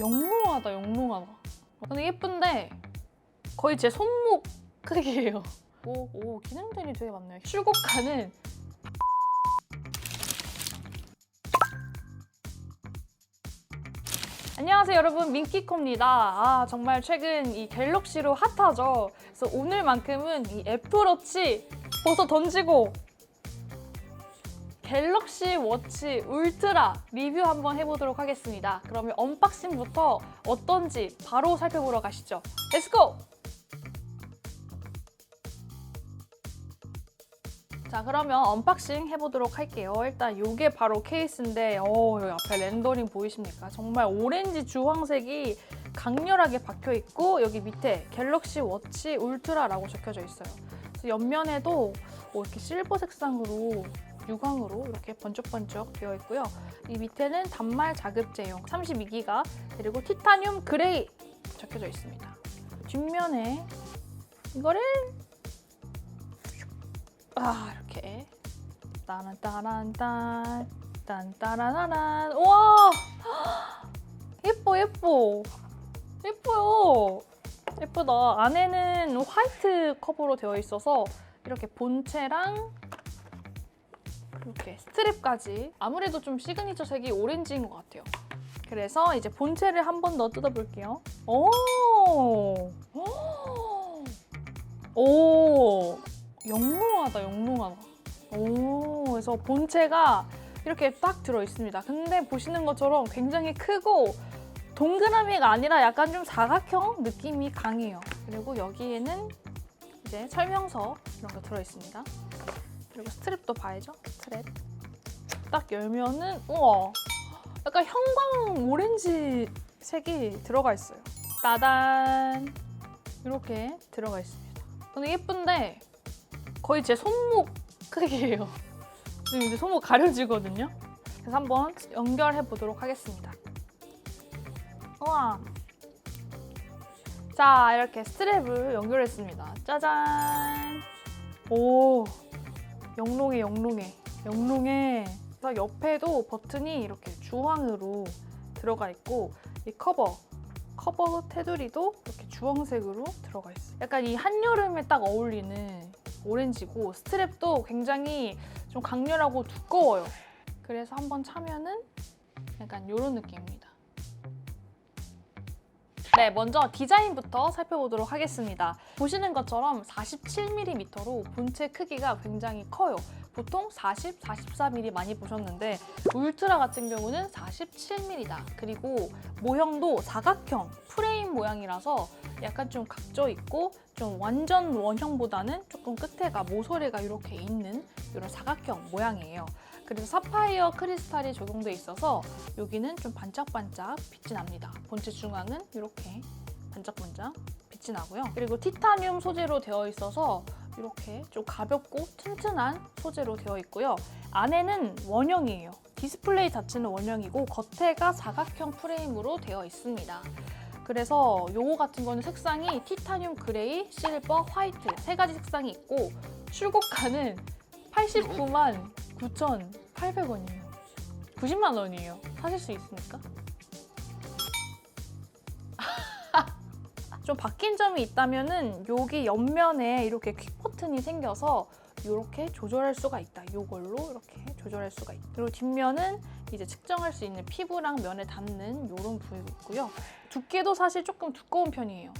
영롱하다 영롱하다. 근데 예쁜데 거의 제 손목 크기예요. 오, 오 기능들이 되게 많네요. 출고가는 안녕하세요 여러분. 민키코입니다. 아 정말 최근 이 갤럭시로 핫하죠. 그래서 오늘만큼은 이 애플워치 벗어 던지고 갤럭시 워치 울트라 리뷰 한번 해보도록 하겠습니다. 그러면 언박싱부터 어떤지 바로 살펴보러 가시죠. 렛츠고! 자 그러면 언박싱 해보도록 할게요. 일단 이게 바로 케이스인데 어 여기 앞에 렌더링 보이십니까? 정말 오렌지 주황색이 강렬하게 박혀 있고 여기 밑에 갤럭시 워치 울트라라고 적혀져 있어요. 그래서 옆면에도 뭐 이렇게 실버 색상으로 유광으로 이렇게 번쩍번쩍 되어 있고요. 이 밑에는 단말 자급제용 32기가 그리고 티타늄 그레이 적혀져 있습니다. 뒷면에 이거를 아 이렇게 따란 따란 딴 딴 따라나란. 우와! 예뻐 예뻐. 예뻐요. 예쁘다. 안에는 화이트 커버로 되어 있어서 이렇게 본체랑 이렇게 스트랩까지 아무래도 좀 시그니처 색이 오렌지인 것 같아요. 그래서 이제 본체를 한 번 더 뜯어볼게요. 오, 오, 영롱하다, 영롱하다. 오, 그래서 본체가 이렇게 딱 들어 있습니다. 근데 보시는 것처럼 굉장히 크고 동그라미가 아니라 약간 좀 사각형 느낌이 강해요. 그리고 여기에는 이제 설명서 이런 거 들어 있습니다. 그리고 스트랩도 봐야죠. 스트랩. 딱 열면은 우와 약간 형광 오렌지 색이 들어가 있어요. 따단 이렇게 들어가 있습니다. 근데 예쁜데 거의 제 손목 크기예요. 지금 이제 손목 가려지거든요. 그래서 한번 연결해 보도록 하겠습니다. 우와. 자 이렇게 스트랩을 연결했습니다. 짜잔. 오 영롱해 영롱해 영롱해 그래서 옆에도 버튼이 이렇게 주황으로 들어가 있고 이 커버 커버 테두리도 이렇게 주황색으로 들어가 있어요 약간 이 한여름에 딱 어울리는 오렌지고 스트랩도 굉장히 좀 강렬하고 두꺼워요 그래서 한번 차면은 약간 이런 느낌입니다 네, 먼저 디자인부터 살펴보도록 하겠습니다. 보시는 것처럼 47mm로 본체 크기가 굉장히 커요. 보통 40, 44mm 많이 보셨는데 울트라 같은 경우는 47mm다. 그리고 모형도 사각형 프레임 모양이라서 약간 좀 각져 있고 좀 완전 원형보다는 조금 끝에가 모서리가 이렇게 있는 이런 사각형 모양이에요. 그래서 사파이어 크리스탈이 적용돼 있어서 여기는 좀 반짝반짝 빛이 납니다. 본체 중앙은 이렇게 반짝반짝 빛이 나고요. 그리고 티타늄 소재로 되어 있어서 이렇게 좀 가볍고 튼튼한 소재로 되어 있고요. 안에는 원형이에요. 디스플레이 자체는 원형이고 겉에가 사각형 프레임으로 되어 있습니다. 그래서 요거 같은 거는 색상이 티타늄 그레이, 실버, 화이트 세 가지 색상이 있고 출고가는 89만 9,800원이에요. 90만 원이에요. 사실 수 있습니까? 좀 바뀐 점이 있다면은 여기 옆면에 이렇게 퀵 버튼이 생겨서 이렇게 조절할 수가 있다. 이걸로 이렇게 조절할 수가 있다. 그리고 뒷면은 이제 측정할 수 있는 피부랑 면에 닿는 이런 부위가 있고요. 두께도 사실 조금 두꺼운 편이에요.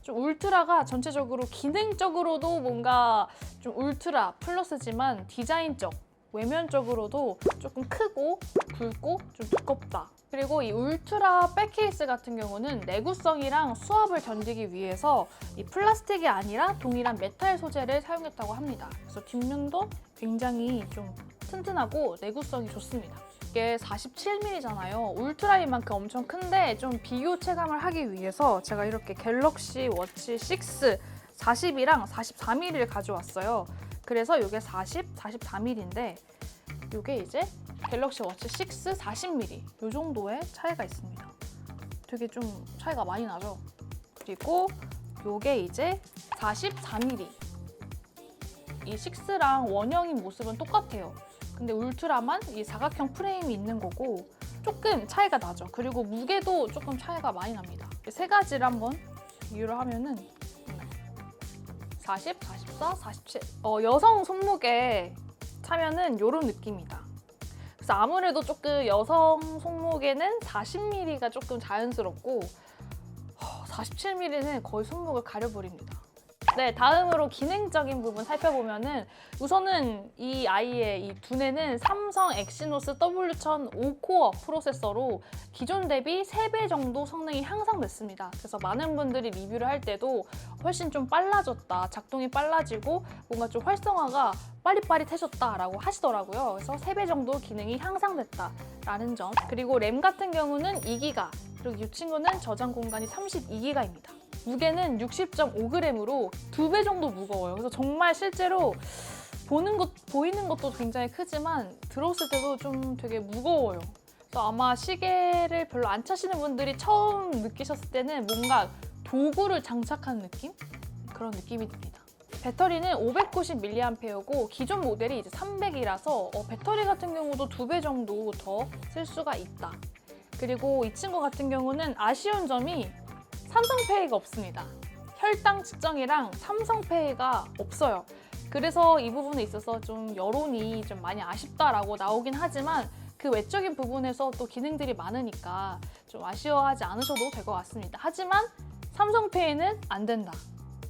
좀 울트라가 전체적으로 기능적으로도 뭔가 좀 울트라 플러스지만 디자인적 외면적으로도 조금 크고 굵고 좀 두껍다. 그리고 이 울트라 백케이스 같은 경우는 내구성이랑 수압을 견디기 위해서 이 플라스틱이 아니라 동일한 메탈 소재를 사용했다고 합니다. 그래서 뒷면도 굉장히 좀 튼튼하고 내구성이 좋습니다. 이게 47mm잖아요. 울트라인 만큼 엄청 큰데 좀 비교 체감을 하기 위해서 제가 이렇게 갤럭시 워치 6 40이랑 44mm를 가져왔어요. 그래서 이게 40, 44mm인데 이게 이제 갤럭시 워치 6 40mm 이 정도의 차이가 있습니다. 되게 좀 차이가 많이 나죠. 그리고 이게 이제 44mm 이 6랑 원형인 모습은 똑같아요. 근데 울트라만 이 사각형 프레임이 있는 거고 조금 차이가 나죠. 그리고 무게도 조금 차이가 많이 납니다. 세 가지를 한번 비교를 하면은 40, 44, 47. 어, 여성 손목에 차면은 이런 느낌이다. 그래서 아무래도 조금 여성 손목에는 40mm가 조금 자연스럽고 47mm는 거의 손목을 가려버립니다. 네, 다음으로 기능적인 부분 살펴보면은 우선은 이 아이의 이 두뇌는 삼성 엑시노스 W1000 5코어 프로세서로 기존 대비 3배 정도 성능이 향상됐습니다. 그래서 많은 분들이 리뷰를 할 때도 훨씬 좀 빨라졌다, 작동이 빨라지고 뭔가 좀 활성화가 빠릿빠릿해졌다라고 하시더라고요. 그래서 3배 정도 기능이 향상됐다라는 점. 그리고 램 같은 경우는 2기가, 그리고 이 친구는 저장 공간이 32기가입니다. 무게는 60.5g으로 두 배 정도 무거워요. 그래서 정말 실제로 보는 것 보이는 것도 굉장히 크지만 들었을 때도 좀 되게 무거워요. 그래서 아마 시계를 별로 안 차시는 분들이 처음 느끼셨을 때는 뭔가 도구를 장착한 느낌 그런 느낌이 듭니다. 배터리는 590mAh고 기존 모델이 이제 300이라서 어, 배터리 같은 경우도 두 배 정도 더 쓸 수가 있다. 그리고 이 친구 같은 경우는 아쉬운 점이 삼성페이가 없습니다. 혈당 측정이랑 삼성페이가 없어요. 그래서 이 부분에 있어서 좀 여론이 좀 많이 아쉽다라고 나오긴 하지만 그 외적인 부분에서 또 기능들이 많으니까 좀 아쉬워하지 않으셔도 될 것 같습니다. 하지만 삼성페이는 안 된다.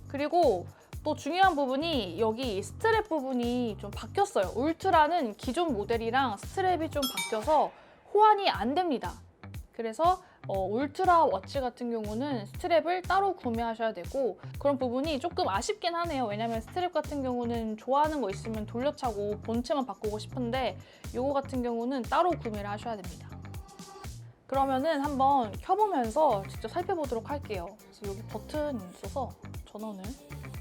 그리고 또 중요한 부분이 여기 스트랩 부분이 좀 바뀌었어요. 울트라는 기존 모델이랑 스트랩이 좀 바뀌어서 호환이 안 됩니다. 그래서 어, 울트라 워치 같은 경우는 스트랩을 따로 구매하셔야 되고 그런 부분이 조금 아쉽긴 하네요. 왜냐면 스트랩 같은 경우는 좋아하는 거 있으면 돌려차고 본체만 바꾸고 싶은데 이거 같은 경우는 따로 구매를 하셔야 됩니다. 그러면은 한번 켜보면서 직접 살펴보도록 할게요. 그래서 여기 버튼이 있어서 전원을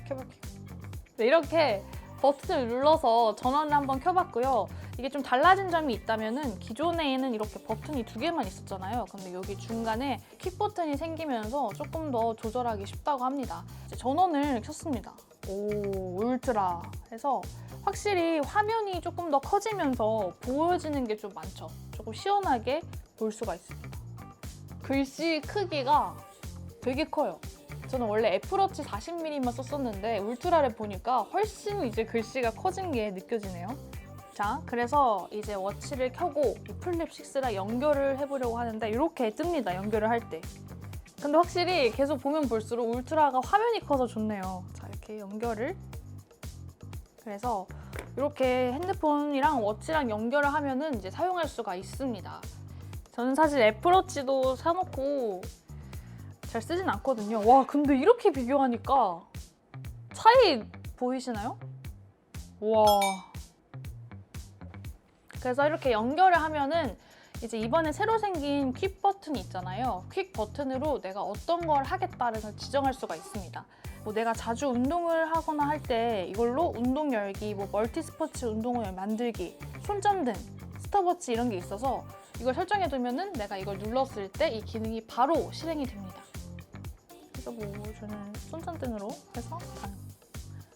켜볼게요. 네, 이렇게 버튼을 눌러서 전원을 한번 켜봤고요. 이게 좀 달라진 점이 있다면은 기존에는 이렇게 버튼이 두 개만 있었잖아요. 근데 여기 중간에 퀵 버튼이 생기면서 조금 더 조절하기 쉽다고 합니다. 전원을 켰습니다. 오, 울트라 해서 확실히 화면이 조금 더 커지면서 보여지는 게 좀 많죠. 조금 시원하게 볼 수가 있습니다. 글씨 크기가 되게 커요. 저는 원래 애플워치 40mm만 썼었는데 울트라를 보니까 훨씬 이제 글씨가 커진 게 느껴지네요. 자, 그래서 이제 워치를 켜고 이 플립 6랑 연결을 해보려고 하는데 이렇게 뜹니다. 연결을 할 때. 근데 확실히 계속 보면 볼수록 울트라가 화면이 커서 좋네요. 자, 이렇게 연결을. 그래서 이렇게 핸드폰이랑 워치랑 연결을 하면은 이제 사용할 수가 있습니다. 저는 사실 애플워치도 사놓고 잘 쓰진 않거든요. 와, 근데 이렇게 비교하니까 차이 보이시나요? 와. 그래서 이렇게 연결을 하면은 이제 이번에 새로 생긴 퀵 버튼이 있잖아요. 퀵 버튼으로 내가 어떤 걸 하겠다를 지정할 수가 있습니다. 뭐 내가 자주 운동을 하거나 할 때 이걸로 운동 열기, 뭐 멀티 스포츠 운동을 만들기, 손전등, 스톱워치 이런 게 있어서 이걸 설정해 두면은 내가 이걸 눌렀을 때 이 기능이 바로 실행이 됩니다. 뭐 저는 손전등으로 해서 가능.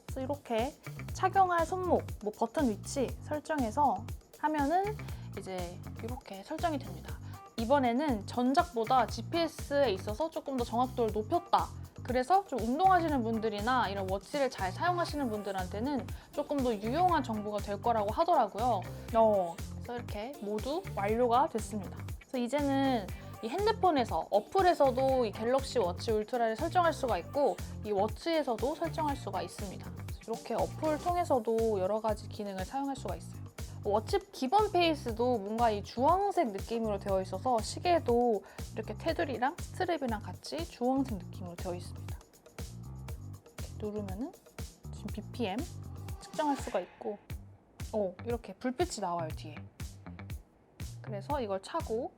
그래서 이렇게 착용할 손목, 뭐 버튼 위치 설정해서 하면은 이제 이렇게 설정이 됩니다. 이번에는 전작보다 GPS에 있어서 조금 더 정확도를 높였다. 그래서 좀 운동하시는 분들이나 이런 워치를 잘 사용하시는 분들한테는 조금 더 유용한 정보가 될 거라고 하더라고요. 어, 그래서 이렇게 모두 완료가 됐습니다. 그래서 이제는 이 핸드폰에서 어플에서도 이 갤럭시 워치 울트라를 설정할 수가 있고 이 워치에서도 설정할 수가 있습니다. 이렇게 어플 통해서도 여러 가지 기능을 사용할 수가 있어요. 워치 기본 페이스도 뭔가 이 주황색 느낌으로 되어 있어서 시계도 이렇게 테두리랑 스트랩이랑 같이 주황색 느낌으로 되어 있습니다. 누르면은 지금 BPM 측정할 수가 있고, 어 이렇게 불빛이 나와요 뒤에. 그래서 이걸 차고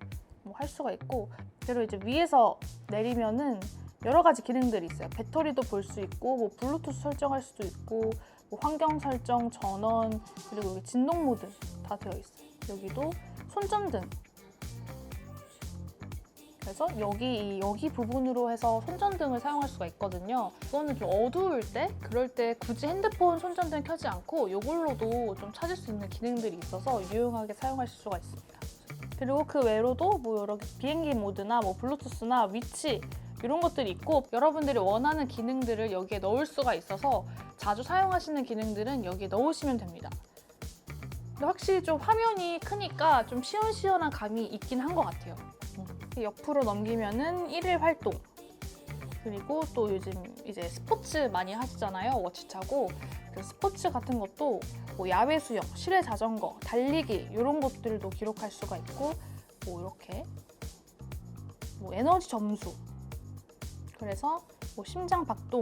뭐 할 수가 있고, 그리고 이제 위에서 내리면은 여러 가지 기능들이 있어요. 배터리도 볼 수 있고, 뭐 블루투스 설정할 수도 있고, 뭐 환경 설정, 전원, 그리고 여기 진동 모드 다 되어 있어요. 여기도 손전등. 그래서 여기 여기 부분으로 해서 손전등을 사용할 수가 있거든요. 이거는 좀 어두울 때, 그럴 때 굳이 핸드폰 손전등 켜지 않고 이걸로도 좀 찾을 수 있는 기능들이 있어서 유용하게 사용하실 수가 있습니다. 그리고 그 외로도 뭐 여러 개 비행기 모드나 뭐 블루투스나 위치 이런 것들이 있고 여러분들이 원하는 기능들을 여기에 넣을 수가 있어서 자주 사용하시는 기능들은 여기에 넣으시면 됩니다. 확실히 좀 화면이 크니까 좀 시원시원한 감이 있긴 한 것 같아요. 음. 옆으로 넘기면은 일일 활동 그리고 또 요즘 이제 스포츠 많이 하시잖아요 워치 차고 그 스포츠 같은 것도 뭐 야외 수영, 실내 자전거, 달리기 이런 것들도 기록할 수가 있고 뭐 이렇게 뭐 에너지 점수 그래서 뭐 심장 박동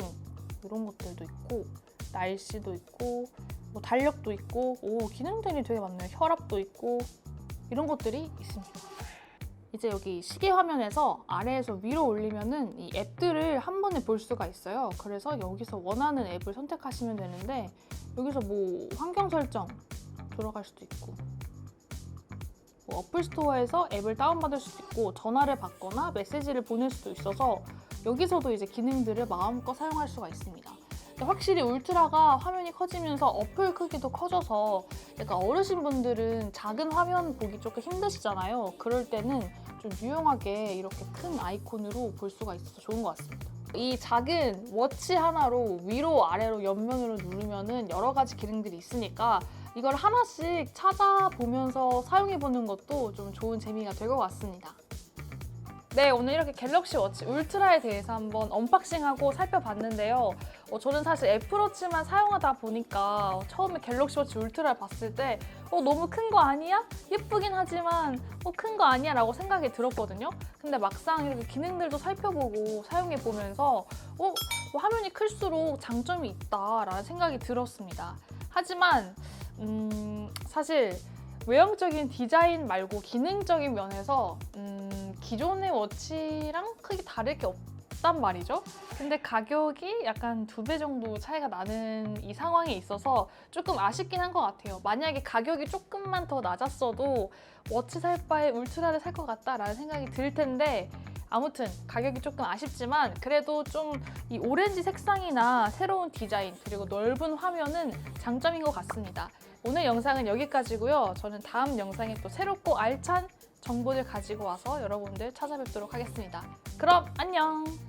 이런 것들도 있고 날씨도 있고 뭐 달력도 있고 오 기능들이 되게 많네요 혈압도 있고 이런 것들이 있습니다. 이제 여기 시계 화면에서 아래에서 위로 올리면은 이 앱들을 한 번에 볼 수가 있어요. 그래서 여기서 원하는 앱을 선택하시면 되는데 여기서 뭐 환경 설정 들어갈 수도 있고 뭐 어플 스토어에서 앱을 다운받을 수도 있고 전화를 받거나 메시지를 보낼 수도 있어서 여기서도 이제 기능들을 마음껏 사용할 수가 있습니다. 근데 확실히 울트라가 화면이 커지면서 어플 크기도 커져서 약간 어르신분들은 작은 화면 보기 조금 힘드시잖아요. 그럴 때는 좀 유용하게 이렇게 큰 아이콘으로 볼 수가 있어서 좋은 것 같습니다. 이 작은 워치 하나로 위로 아래로 옆면으로 누르면은 여러 가지 기능들이 있으니까 이걸 하나씩 찾아보면서 사용해보는 것도 좀 좋은 재미가 될 것 같습니다. 네, 오늘 이렇게 갤럭시 워치 울트라에 대해서 한번 언박싱하고 살펴봤는데요. 어, 저는 사실 애플워치만 사용하다 보니까 처음에 갤럭시 워치 울트라를 봤을 때 어, 너무 큰 거 아니야? 예쁘긴 하지만 어, 큰 거 아니야? 라고 생각이 들었거든요. 근데 막상 이렇게 기능들도 살펴보고 사용해보면서 어, 뭐 화면이 클수록 장점이 있다라는 생각이 들었습니다. 하지만 음, 사실 외형적인 디자인 말고 기능적인 면에서 음, 기존의 워치랑 크게 다를 게 없단 말이죠. 근데 가격이 약간 두 배 정도 차이가 나는 이 상황에 있어서 조금 아쉽긴 한 것 같아요. 만약에 가격이 조금만 더 낮았어도 워치 살 바에 울트라를 살 것 같다라는 생각이 들 텐데 아무튼 가격이 조금 아쉽지만 그래도 좀 이 오렌지 색상이나 새로운 디자인 그리고 넓은 화면은 장점인 것 같습니다. 오늘 영상은 여기까지고요. 저는 다음 영상에 또 새롭고 알찬 정보를 가지고 와서 여러분들 찾아뵙도록 하겠습니다. 그럼 안녕!